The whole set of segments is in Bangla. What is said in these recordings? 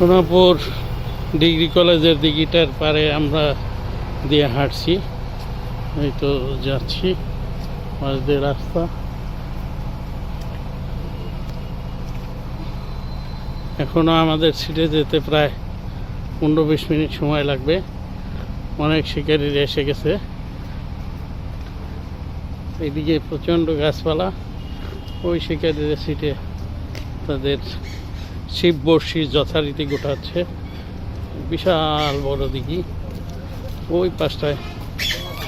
সোনাপুর ডিগ্রি কলেজের দিঘিটার পারে আমরা দিয়ে হাঁটছি। এই তো যাচ্ছি মাঝ দিয়ে রাস্তা। এখনও আমাদের সিটে যেতে প্রায় পনেরো বিশ মিনিট সময় লাগবে। অনেক শিকারীরা এসে গেছে। এইদিকে প্রচণ্ড গাছপালা। ওই শিকারীরা সিটে তাদের শিব বর্ষি যথারীতি গোটাচ্ছে। বিশাল বড় দিঘি। ওই পাশটায়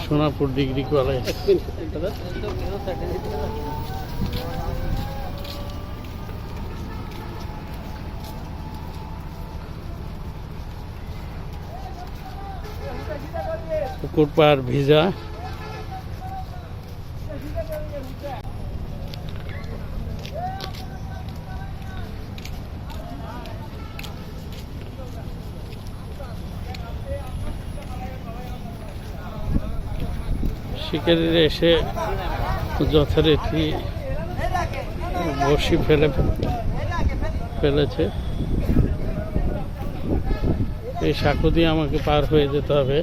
সোনাপুর ডিগ্রি কলেজ। পুকুর পাড় ভিজা। শিকারীরা এসে যথারীতি বসি ফেলে ফেলেছে। এই সাঁকো দিয়ে আমাকে পার হয়ে যেতে হবে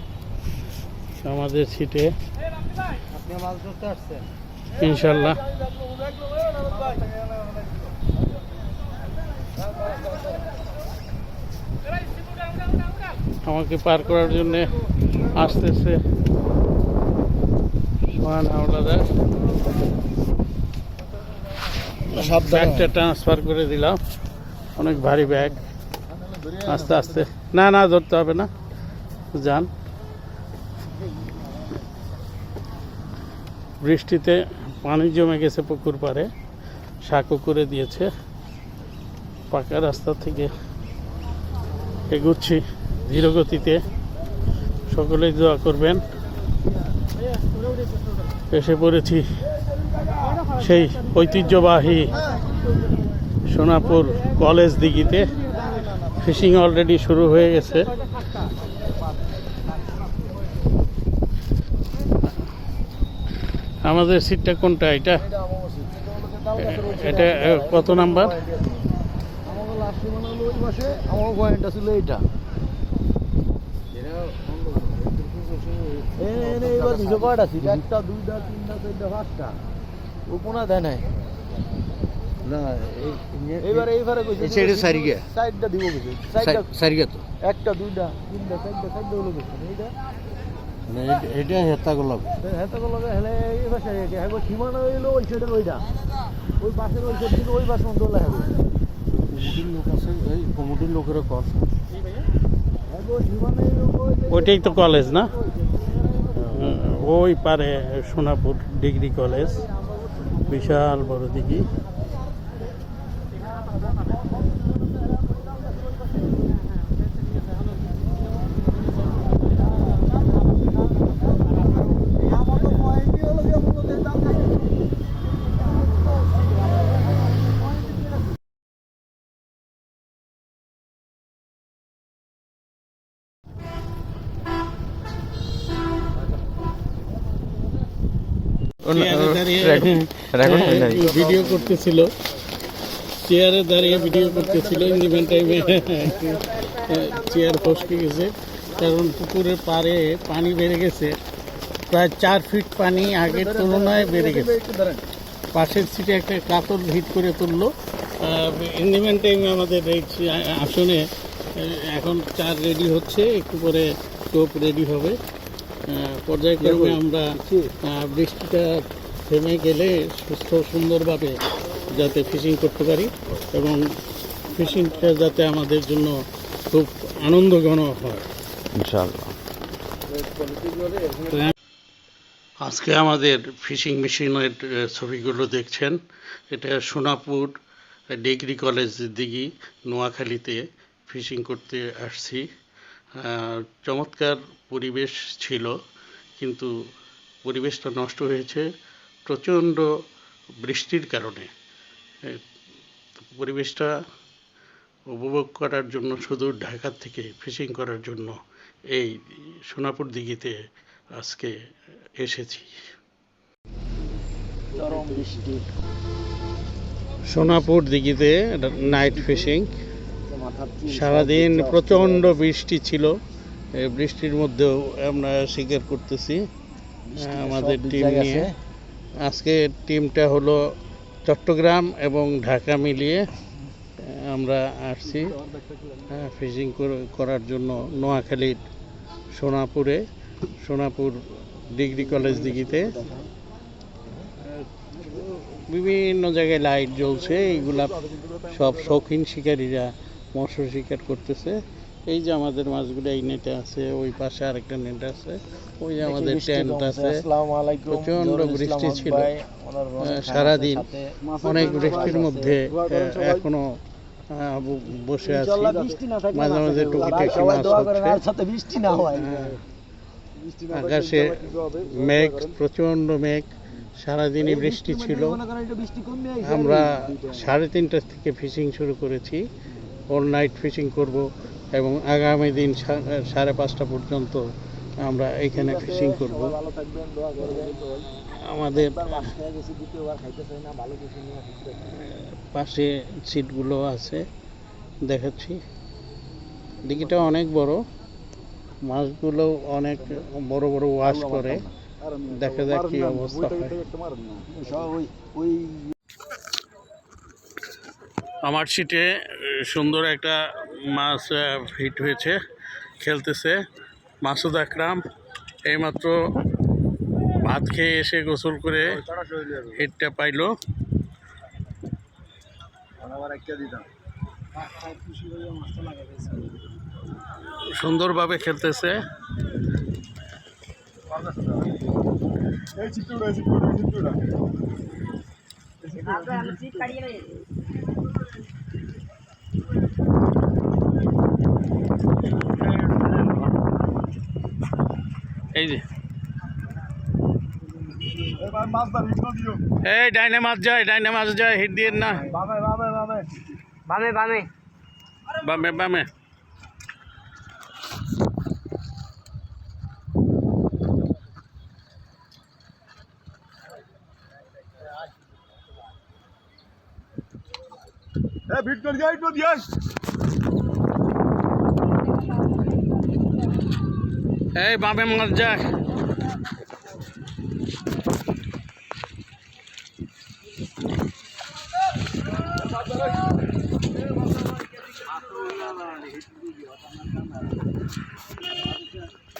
আমাদের সিটে। ইনশাল্লাহ। আমাকে পার করার জন্য আসতেছে। সোহান হাওলাদার। ব্যাগটা ট্রান্সফার করে দিলাম। অনেক ভারী ব্যাগ আস্তে আস্তে। না না ধরতে হবে না। যান। বৃষ্টিতে পানি জমে গেছে পুকুর পাড়ে। সাঁকো করে দিয়েছে। পাকা রাস্তা থেকে এগুচ্ছি ধীর গতিতে সকলেই দোয়া করবেন। এসে পড়েছি সেই ঐতিহ্যবাহী সোনাপুর কলেজ দিঘিতে। ফিশিং অলরেডি শুরু হয়ে গেছে। আমাদের সিটটা কোনটা? এটা? এটা কত নাম্বার? লাস্ট মানে ওই মাসে আমার পয়েন্টটা ছিল এইটা। এই নে, এই নে, দুশো কয়টা ছিল একটা দুইটা তিনটা চারটা পাঁচটা। ও কোনা দেয় নাই। না এইবার এইবারে কইছে? সাইডটা দিব কইছে। সাইডটা সারিয়া তো। একটা দুইটা তিনটা চারটা চারটা হলো কইছে। এইটা মানে এটা- এটা হেতা গোলাপ হেতে বলো হেলে এই পাশে হ্যাঁ সীমানা হইল ওই সাইডের ওইটা। ওই পাশের ওই সাইড ওই পাশ মন্দির লাগে কমিটির লোক আছে এই কমিটির লোকেরা হ্যাঁ যে- ওইটাই তো কলেজ না? ওই পারে সোনাপুর ডিগ্রি কলেজ বিশাল বড় দিঘি আমার তো পয়েন্টই হলো যে মূলত দাম নাই চেয়ারে দাঁড়িয়ে ভিডিও করতেছিল। চেয়ারে দাঁড়িয়ে ভিডিও করতেছিল ইন্ডিপেন্ড টাইমে চেয়ার ফসকে গেছে কারণ পুকুরের পাড়ে পানি বেড়ে গেছে। প্রায় চার ফিট পানি আগের তুলনায় বেড়ে গেছে। পাশের সিটে একটা কাতল হিট করে তুললো। ইন্ডিপেন্ড টাইমে আমাদের এই আসনে এখন চার রেডি হচ্ছে। একটু পরে টোপ রেডি হবে। পর্যায়ক্রমে আমরা আহ, বৃষ্টিটা থেমে গেলে সুস্থ সুন্দরভাবে যাতে ফিশিং করতে পারি এবং ফিশিংটা যাতে আমাদের জন্য খুব আনন্দঘন হয়। ইনশাআল্লাহ। আজকে আমাদের ফিশিং মেশিনের ছবিগুলো দেখছেন। এটা সোনাপুর ডিগ্রি কলেজ দিঘি নোয়াখালীতে ফিশিং করতে আসছি। চমৎকার পরিবেশ ছিল কিন্তু পরিবেশটা নষ্ট হয়েছে প্রচণ্ড বৃষ্টির কারণে। পরিবেশটা উপভোগ করার জন্য শুধু ঢাকার থেকে ফিশিং করার জন্য এই সোনাপুর দিঘিতে আজকে এসেছি। চরম বৃষ্টি। সোনাপুর দিঘিতে নাইট ফিশিং সারাদিন প্রচণ্ড বৃষ্টি ছিল। এই বৃষ্টির মধ্যেও আমরা শিকার করতেছি আমাদের টিম নিয়ে। আজকে টিমটা হলো চট্টগ্রাম এবং ঢাকা মিলিয়ে আমরা আসছি ফিশিং করার জন্য নোয়াখালীর সোনাপুরে সোনাপুর ডিগ্রি কলেজ দিঘিতে। বিভিন্ন জায়গায় লাইট জ্বলছে এইগুলা সব শৌখিন শিকারীরা মৎস্য শিকার করতেছে। এই যে আমাদের মাছগুলো এই নেটে আছে ওই পাশে আরেকটা নেট আছে ওই যে আমাদের টেন্ট আছে। জহুরুল বৃষ্টি ছিল। সারাদিন অনেক বৃষ্টির মধ্যে এখনও বসে আছি। মাঝে মাঝে টুকিটাকি মাছ হচ্ছে। আকাশে মেঘ প্রচণ্ড মেঘ। সারাদিনই বৃষ্টি ছিল। আমরা সাড়ে তিনটা থেকে ফিশিং শুরু করেছি। অল নাইট ফিশিং করব এবং আগামী দিন সাড়ে পাঁচটা পর্যন্ত আমরা এখানে ফিশিং করব। আমাদের। পাশে সিটগুলো আছে দেখাচ্ছি। দিঘিটা অনেক বড় মাছগুলো অনেক বড় বড় ওয়াশ করে দেখা যাক কি অবস্থা হয়। আমার সিটে সুন্দর একটা মাছ হিট হয়েছে খেলতেছে। মাসুদ আকরাম এইমাত্র ভাত খেয়ে এসে গোসল করে হিটটা পাইলো। সুন্দরভাবে খেলতেছে। এই যে। এই ডাইনে মাছ যায় ডাইনে মাছ যায় হিট দিয়ে না। বামে বামে বামে। বামে বামে। বামে এই বামে মাছ যায়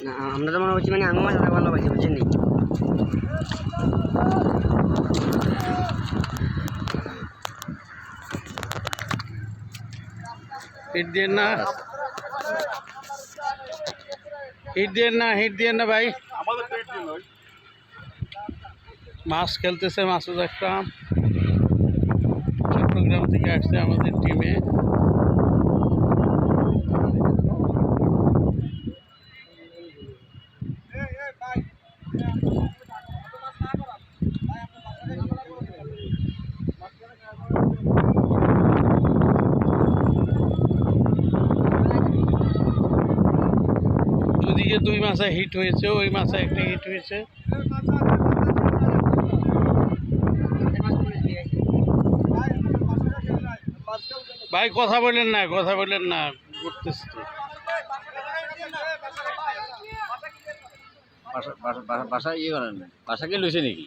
না আমরা তো মনে হচ্ছে মানে আমি মাছ ধরা ভালোবাসি বুঝছেন নি হিট দিয়ে না হিট দিয়ে না হিট দিয়ে না ভাই। মাছ খেলতেছে মাসুদ আকরাম চট্টগ্রাম থেকে আসছে আমাদের টিমে মাসে হিট হয়েছে ওই মাসে একটা হিট হয়েছে। ভাই কথা বলেন না কথা বলেন না করতেছি তো। বাসা ইয়ে করেন বাসাকে লইছে নাকি?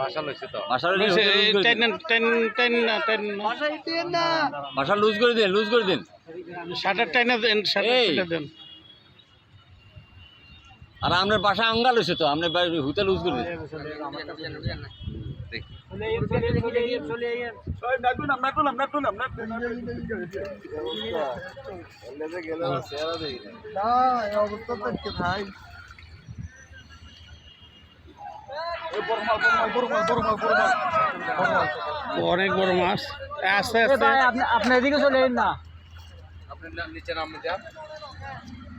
বাসা লইছে তো। বাসা বলছে, টেন টেন টেন না টেন বাসা লুজ করে দিন লুজ করে দিন। শাটার টাইনে দেন শাটার দেন। আর আপনার বাসা আঙ্গাল হয়েছে তো আপনার হুতে লুজ করে দিন না এই অবস্থা দেখতে ভাই অনেক বড় মাছ। আস্তে আস্তে আপনার এদিকে চলে না। নামে যান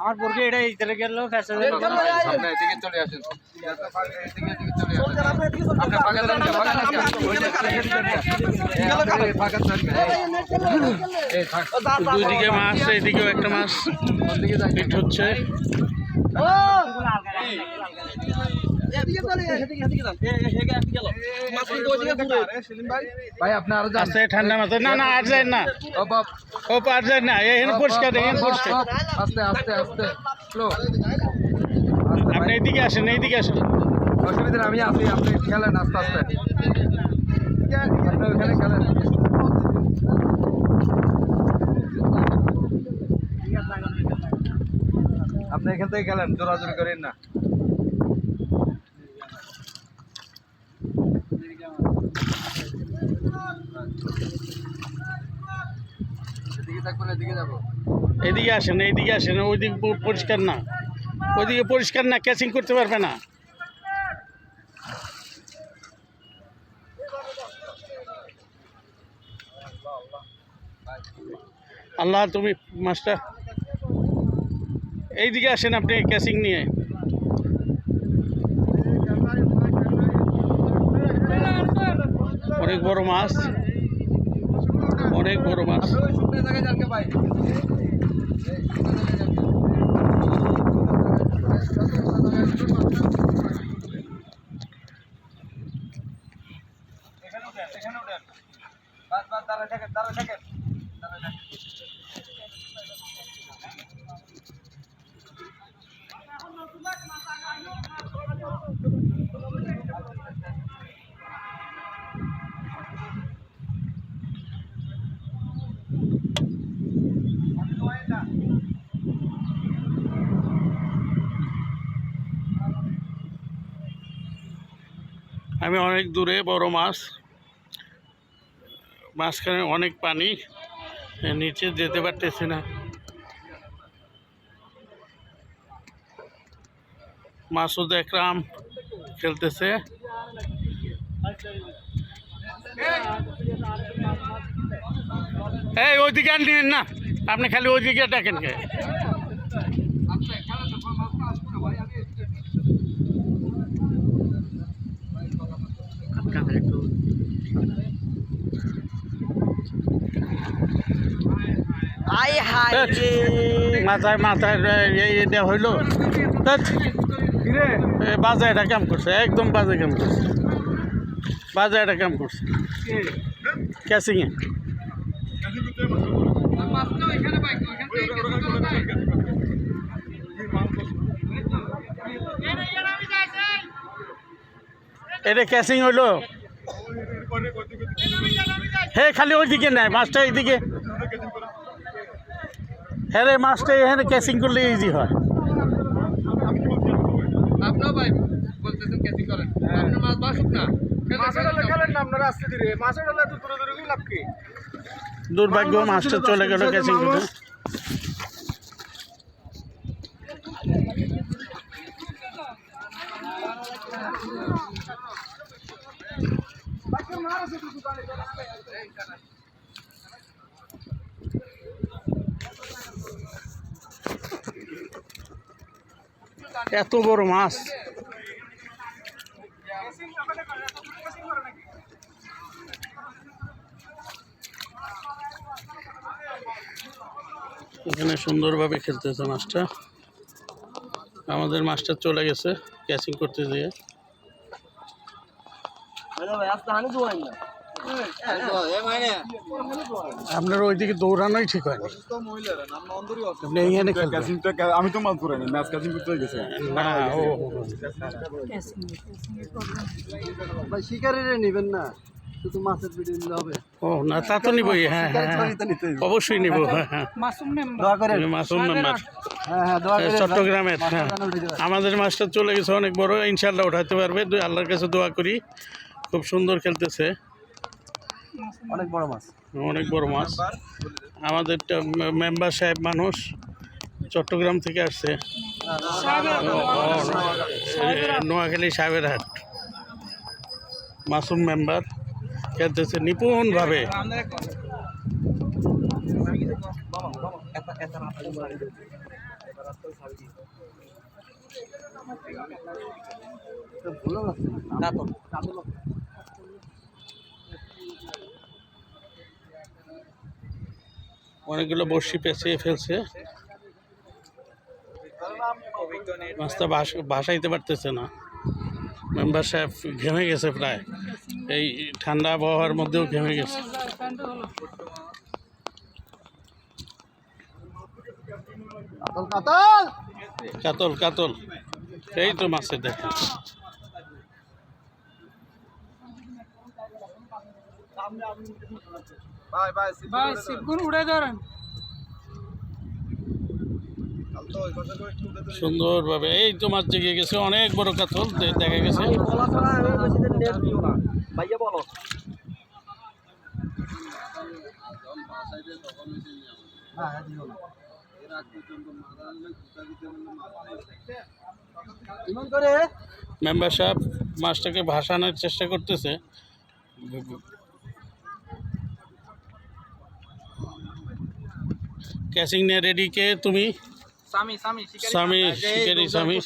আমার পরকে এটা এই তেলে গেল ফ্যাশন সামনে এদিকে চলে আসেন। দুইদিকে মাছ এদিকেও একটা মাছ। হচ্ছে। ভাই আপনি আরও ঠান্ডা না না আর যায় না ও বাপ ও আর যায় না এখানে পরিষ্কার এখানে পরিষ্কার আস্তে আস্তে আস্তে। স্লো আপনি এইদিকে আসেন এইদিকে আসেন। অসুবিধা আমি আপনি আপনি খেলেন আস্তে আস্তে। আপনি খেলেন। আপনি এখান থেকে খেলেন জোরাজোরি করেন না। এদিকে আসেন এইদিকে আসেন, ওইদিকে পরিষ্কার না। ওইদিকে পরিষ্কার না ক্যাচিং করতে পারবে না। আল্লাহ, তুমি মাছটা এইদিকে আসেন আপনি ক্যাচিং নিয়ে। অনেক বড় মাছ। অনেক বড় মাছ। দাঁড়ায় শুকনো দাঁড়ায় যান দাঁড়ায় ভাই আমি অনেক দূরে, বড় মাছ। মাঝখানে অনেক পানি, নিচে যেতে পারতেছি না। মাসুদ একরাম খেলতেছে। এই, ওইদিকে নিন না। আপনি খালি ওইদিকে ডাকেন কে? আই হাই মাথায় মাথায় এই এটা হইল। ধ্যাৎ, এ বাজে এটা কাম করছে একদম বাজে কাম করছে। বাজে এটা কাম করছে। ক্যাসিংয়ে এটা ক্যাসিং হইল। হে খালি ওইদিকে নাই মাছটা এইদিকে। হ্যাঁ রে মাছটা এখানে ক্যাচিং করলে ইজি হয়। ভাই বলতেছেন ক্যাচিং করেন। আপনার মাছ বাসুক না। দুর্ভাগ্য মাছটা চলে গেল ক্যাচিং করতে। এত বড় মাছ। এখানে সুন্দরভাবে খেলতেছে মাছটা। আমাদের মাছটা চলে গেছে ক্যাচিং করতে যেয়ে আপনার ওইদিকে দৌড়ানোই ঠিক হয়নি আপনি এইখানে আমি তো মাছ ধরাইনি ম্যাচ ক্যাচিং করতে গেছে না ও ভাই শিকারিরে নেবেন না শুধু মাছের ভিডিও নিলে হবে। ও না তা তো নিবই হ্যাঁ হ্যাঁ হ্যাঁ। অবশ্যই নিব হ্যাঁ হ্যাঁ। দোয়া করেন। মাসুম মেম্বার। হ্যাঁ হ্যাঁ চট্টগ্রামের হ্যাঁ। আমাদের মাছটা চলে গেছে অনেক বড় ইনশাল্লাহ উঠাতে পারবে। দুই আল্লাহর কাছে দোয়া করি। খুব সুন্দর খেলতেছে। অনেক বড় মাছ। অনেক বড় মাছ। আমাদের মেম্বার সাহেব মানুষ চট্টগ্রাম থেকে আসছে। নোয়াখালী সাহেবের হাট মাসুম মেম্বার। খেলতেছে নিপুণভাবে। অনেকগুলো বড়শি পেঁচিয়ে ফেলছে। মাছটা ভাস- ভাসাইতে পারতেছে না। মেম্বার সাহেব ঘেমে গেছে প্রায়। এই ঠান্ডা আবহাওয়ার মধ্যেও ঘেমে গেছে। কাতল কাতল! কাতল কাতল। এই তো মাছের দেখা ভাই শিবগুন উড়ে ধরেন সুন্দরভাবে এই তো মাছ জেগে গেছে অনেক বড় কাতল দেখা গেছে। ভাইয়া বলো। মেম্বার সাহেব মাছটাকে ভাসানোর চেষ্টা করতেছে। ক্যাচিং নিয়ে রেডি কে তুমি স্বামী স্বামী স্বামী শিকারি স্বামী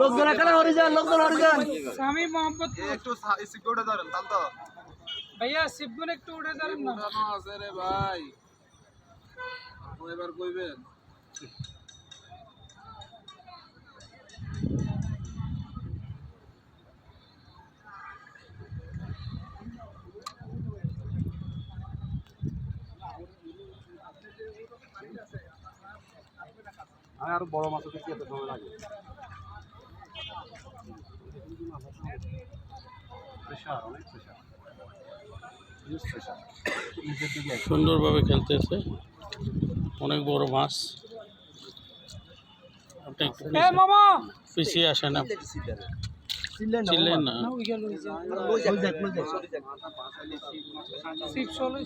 লোকজন এখানে হরি যান লোকজন হরি যান স্বামী মোহাম্মদ একটু সিকিউরিটি ধরেন তাহলে ভাইয়া শিবগুন একটু উড়ে ধরেন না আছে রে ভাই এবার কইবেন আর বড় মাছ দেখি এত সময় লাগে? সুন্দরভাবে খেলতেছে। অনেক বড় মাছ। আপনি একটু পিছিয়ে- আসেন চিল্লেন না চলে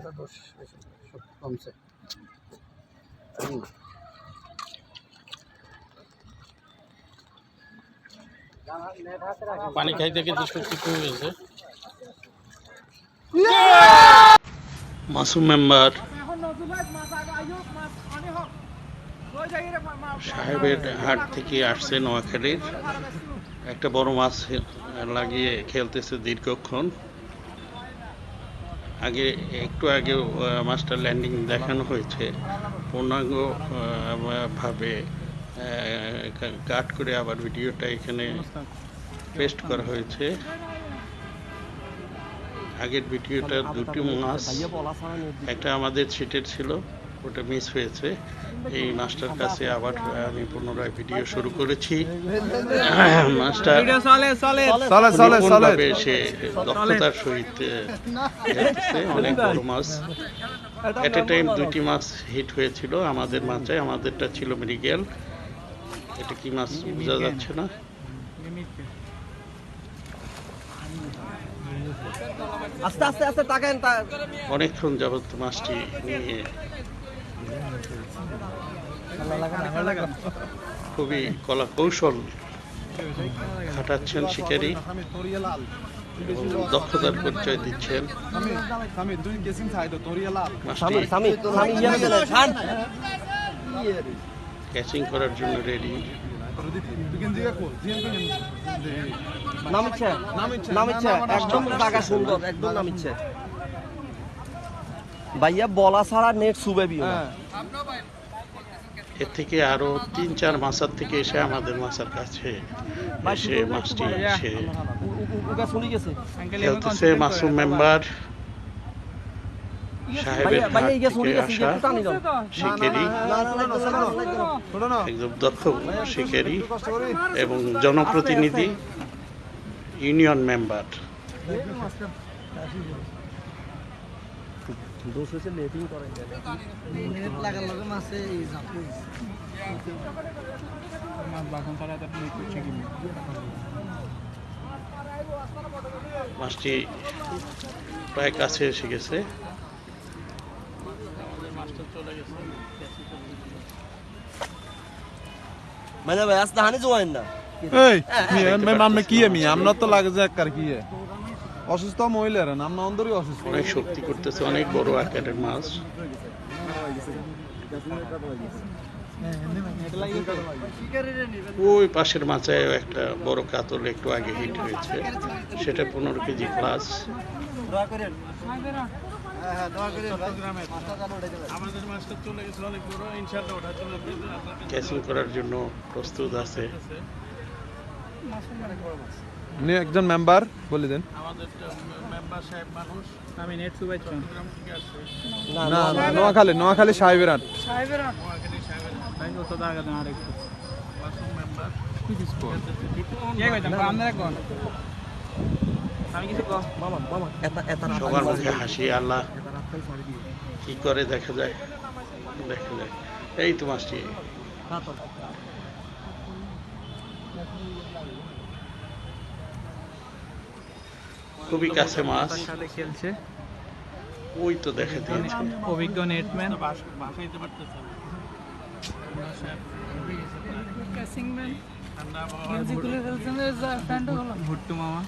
চলে যা কমছে। পানি খাইতে কিন্তু শক্তি কমে গেছে মাসুম মেম্বার সাহেবের হাট থেকে আসছে নোয়াখালীর। একটা বড় মাছ লাগিয়ে খেলতেছে দীর্ঘক্ষণ। আগে, একটু আগে মাস্টার ল্যান্ডিং দেখানো হয়েছে। পূর্ণাঙ্গ ভাবে কাট করে আবার ভিডিওটা এখানে পেস্ট করা হয়েছে। আগের ভিডিওটা দুটি মাস, একটা আমাদের সিটের ছিল। ওটা মিস হয়েছে। এই মাছটার কাছে আবার আমি পুনরায় ভিডিও শুরু করেছি। নিপুণভাবে সে দক্ষতার সহিত অনেক বড় মাছ এট এ টাইম দুটি মাছ হিট হয়েছিল আমাদের মাছে আমাদেরটা ছিল মৃগেল এটা কি মাছ বোঝা যাচ্ছে না? আস্তে আস্তে আস্তে তাকান অনেকক্ষণ যাবত মাছটি নিয়ে খুবই কলা কৌশল খাটাচ্ছেন শিকারী। দক্ষতার পরিচয় দিচ্ছেন। ক্যাচিং করার জন্য রেডি। নামিচ্ছে নামিচ্ছে একদম জায়গা সুন্দর একদম নামিচ্ছে ভাইয়া বলা ছাড়া নেট সুবে বিও। এর থেকে আরও তিন চার মাসার থেকে এসে আমাদের মাসার কাছে এসে মাছটি এসে খেলতেছে মাসুম মেম্বার সাহেবের ভাইয়া হাট ভাইয়া ইগা শুনি থেকে আসা একদম দক্ষ এবং জনপ্রতিনিধি ইউনিয়ন মেম্বার দোষ হয়েছে নেটিং করে নেট লাগার লগে মাছে এই জাপুই মাছটি প্রায় কাছে এসে গেছে। মানে ভাই হানি জোয়েন না। এই আমরা কি আমি আমরা তো লাগে যে কার কি অসুস্থ মহিলারা আমরা অন্তরই অসুস্থ। অনেক শক্তি করতেছে, অনেক বড় আকারের মাছ। ওই পাশের মাচায় একটা বড় কাতল একটু আগে হিট হয়েছে। সেটা পনেরো কেজি প্লাস ক্যাচিং করার জন্য প্রস্তুত আছে। উনি একজন মেম্বার বলে দেন। না নোয়াখালী নোয়াখালী সাহেবের হাট সাহেবের নোয়াখালী সাহেবের ভাই কত টাকা দেন আরেকটু মাসুম মেম্বার কে কইতাম আপনারা কোন? আমি কিছু কম। সবার মুখে হাসি আল্লাহ। কি করে দেখা যায়? দেখা যায় এই তো মাছটি খুবই কাছে মাছ। সাথে খেলছে ওই তো দেখা দিয়েছে। অভিজ্ঞ নেটম্যান বাসাইতে পারতেছে ভুট্টু মামা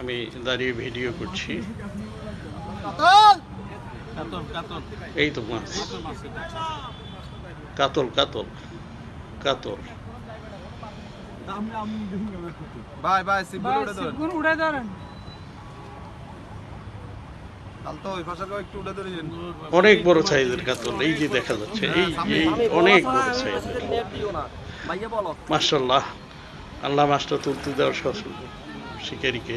আমি দাঁড়িয়ে ভিডিও করছি। এই তো মাছ। কাতল কাতল কাতল। ভাই ভাই সিম্বল উড়ে ধরেন উড়ে ধরেন। পাশে উড়ে ধরেছেন অনেক বড় সাইজের কাতল এই যে দেখা যাচ্ছে এই এই অনেক বড় সাইজের মার্শাল্লাহ আল্লাহ মাস্টার তুলতে দেওয়ার শিকারীকে।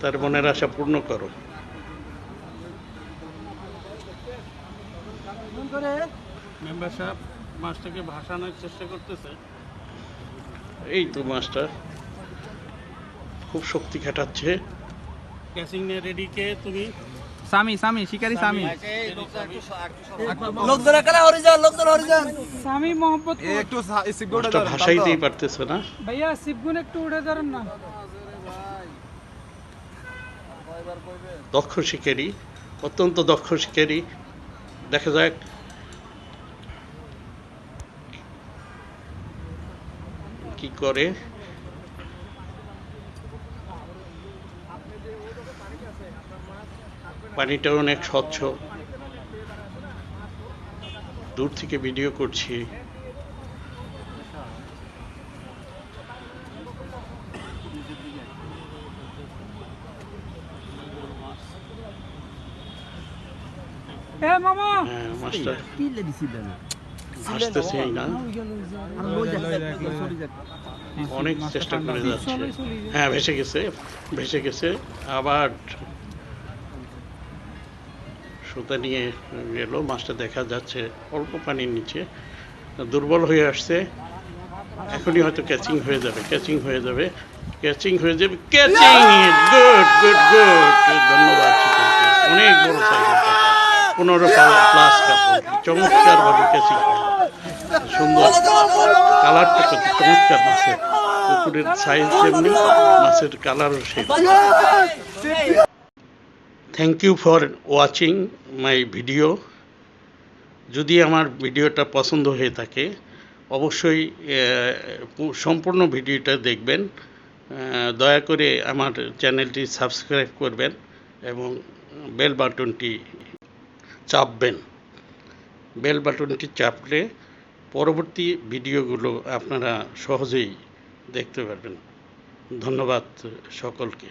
তার মনের আশা পূর্ণ করো। মেম্বার সাহেব মাছটাকে ভাসানোর চেষ্টা করতেছে। এই তো মাছটা খুব শক্তি খাটাচ্ছে। ক্যাচিং নিয়ে রেডি কে তুমি? সামি সামি শিকারি সামি সামি মোহাম্মদ একটু উড়ে মাছটা ধরেন ভাসাইতেই পারতেছে না। ভাইয়া শিবগুন একটু উড়ে ধরেন না। দক্ষ শিকারী অত্যন্ত দক্ষ শিকারী। দেখা যাক। কি করে? পানিটা অনেক স্বচ্ছ। দূর থেকে ভিডিও করছি। এ মামা। হ্যাঁ অনেক চেষ্টা করে যাচ্ছে। হ্যাঁ ভেসে গেছে ভেসে গেছে। আবার সুতা নিয়ে গেল, মাছটা দেখা যাচ্ছে অল্প পানির নিচে। দুর্বল হয়ে আসছে। এখনই হয়তো ক্যাচিং হয়ে যাবে ক্যাচিং হয়ে যাবে ক্যাচিং হয়ে যাবে ক্যাচিং গুড গুড গুড ধন্যবাদ। পনেরো প্লাস কাপড়। চমৎকার ভাবে ক্যাচিং সুন্দর। কালারটা চমৎকার মাছের। পুকুরের সাইজ যেমনি, মাছের কালারও সেই thank you for watching my video যদি আমার ভিডিওটা পছন্দ হয়ে থাকে, অবশ্যই সম্পূর্ণ ভিডিওটা দেখবেন। দয়া করে আমার চ্যানেলটি সাবস্ক্রাইব করবেন এবং বেল বাটনটি চাপবেন। বেল বাটনটি চাপলে পরবর্তী ভিডিওগুলো আপনারা সহজেই দেখতে পারবেন। ধন্যবাদ সকলকে।